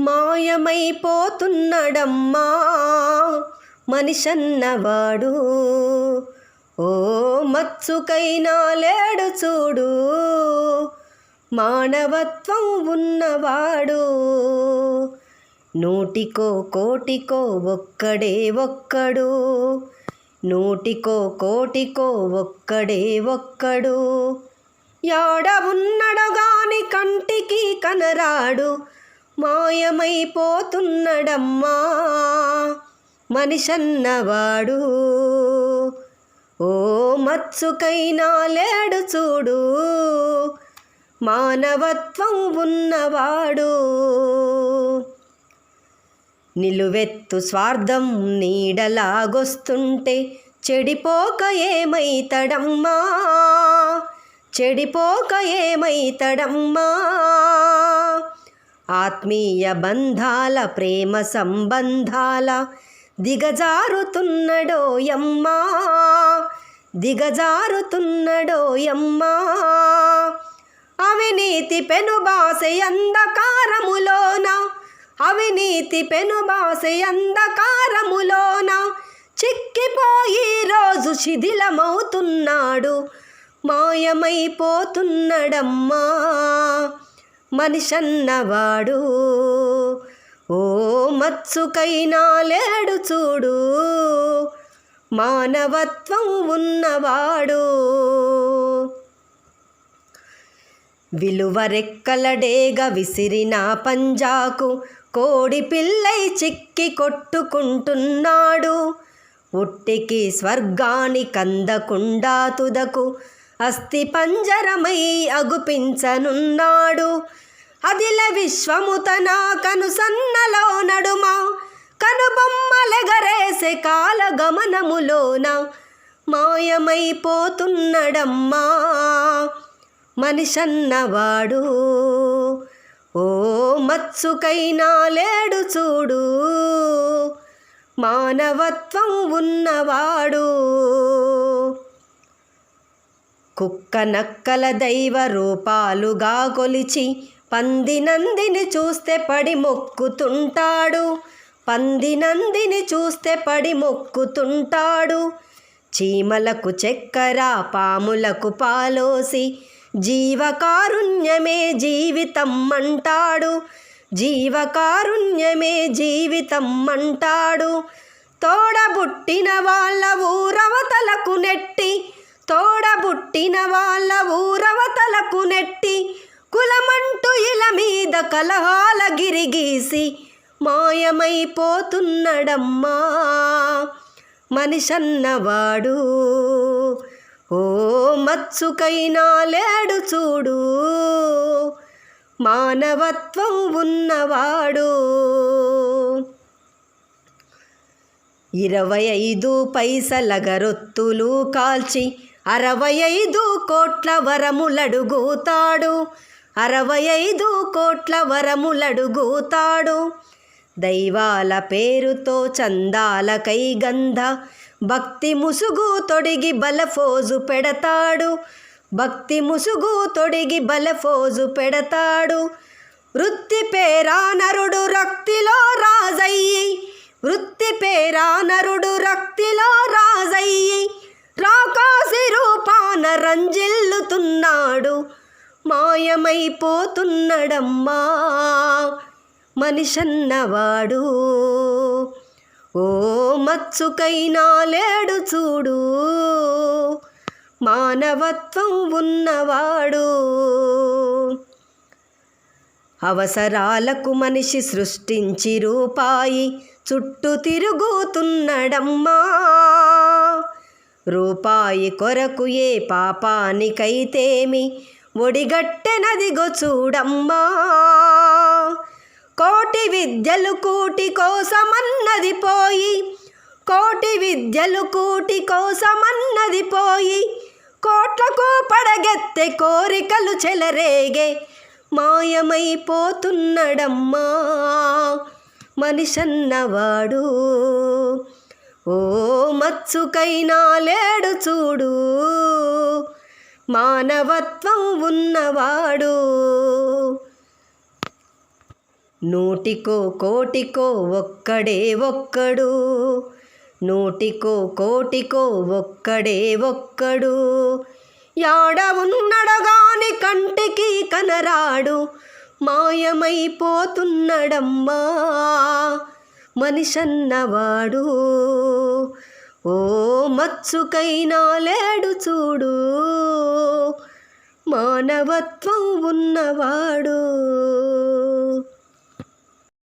మాయమైపోతున్నాడమ్మా. మనిషన్నవాడు. ఓ మత్సుకైనా లేడు చూడు. మానవత్వం ఉన్నవాడు. నూటికో కోటికో ఒక్కడే ఒక్కడు. నూటికో కోటికో ఒక్కడే ఒక్కడు. యాడ ఉన్నడు గాని కంటికి కనరాడు. మాయమైపోతున్నడమ్మా. మనిషన్నవాడు. ఓ మత్సుకైనా లేడు చూడు. మానవత్వం ఉన్నవాడు. నిలువెత్తు స్వార్థం నీడలాగొస్తుంటే చెడిపోక ఏమైతడమ్మా? చెడిపోక ఏమైతడమ్మా? ఆత్మీయ బంధాల ప్రేమ సంబంధాల దిగజారుతున్నడోయమ్మా దిగజారుతున్నడోయమ్మా. అవినీతి పెనుబాసె అంధకారములోన అవినీతి పెనుబాసె అంధకారములోన చిక్కిపోయి రోజు శిథిలమవుతున్నాడు మాయమైపోతున్నడమ్మా. మనిషన్నవాడు. ఓ మత్సుకైనా లేడు చూడు మానవత్వం ఉన్నవాడు. విలువరెక్కలడేగ విసిరిన పంజాకు కోడి పిల్లై చిక్కి కొట్టుకుంటున్నాడు. ఒట్టికి స్వర్గాని కందకుండా తుదకు అస్థి పంజరమై అగుపించనున్నాడు. అదిల విశ్వము తన కనుసన్నలో నడుమ కనుబొమ్మలెగరేసే కాలగమనములోన మాయమైపోతున్నడమ్మా. మనిషన్నవాడు ఓ మత్సుకైనా లేడు చూడు. మానవత్వం ఉన్నవాడు. కుక్క నక్కల దైవ రూపాలుగా కొలిచి పందినందిని చూస్తే పడి మొక్కుతుంటాడు. పందినందిని చూస్తే పడి మొక్కుతుంటాడు. చీమలకు చక్కెర పాములకు పాలోసి జీవకారుణ్యమే జీవితం అంటాడు జీవకారుణ్యమే జీవితం అంటాడు తోడబుట్టిన వాళ్ళ ఊరవతలకు నెట్టి తోడబుట్టిన వాళ్ళ ఊరవతలకు నెట్టి కులమంటూ ఇల మీద కలహాల గిరిగీసి మాయమైపోతున్నడమ్మా. మనిషన్నవాడు ఓ మత్సుకైనా లేడు చూడు. మానవత్వం ఉన్నవాడు. ఇరవై ఐదు పైసల గరొత్తులు కాల్చి అరవై ఐదు కోట్ల వరములడుగుతాడు. అరవై ఐదు కోట్ల వరములడుగుతాడు. దైవాల పేరుతో చందాలకై గంధ భక్తి ముసుగు తొడిగి బలఫోజు పెడతాడు. భక్తి ముసుగు తొడిగి బలఫోజు పెడతాడు. వృత్తి పేరా నరుడు రక్తిలో రాజయ్యి. వృత్తి పేరా నరుడు రక్తిలో రాజయ్యి. రాకాసి రూపాన రంజిల్లుతున్నాడు. మాయమైపోతున్నడమ్మా. మనిషన్నవాడు. ఓ మత్సుకైనా లేడు చూడు. మానవత్వం ఉన్నవాడు. అవసరాలకు మనిషి సృష్టించి రూపాయి చుట్టూ తిరుగుతున్నడమ్మా. రూపాయి కొరకు ఏ పాపానికైతేమి? ఒడిగట్టెనదిగో చూడమ్మా. కోటి విద్యలు కూటి కోసమన్నది పోయి కోటి విద్యలు కూటి కోసమన్నది పోయి కోట్లకు పడగెత్తె కోరికలు చెలరేగే మాయమైపోతున్నడమ్మా. మనిషన్నవాడు ఓ మత్సుకైనా లేడు చూడు. మానవత్వం ఉన్నవాడు. నూటికో కోటికో ఒక్కడే ఒక్కడు. నూటికో కోటికో ఒక్కడే ఒక్కడు. యాడ ఉన్నడగాని కంటికి కనరాడు. మాయమైపోతున్నడమ్మా. మనిషన్నవాడు. ఓ మచ్చుకైనా లేడు చూడు. మానవత్వం ఉన్నవాడు.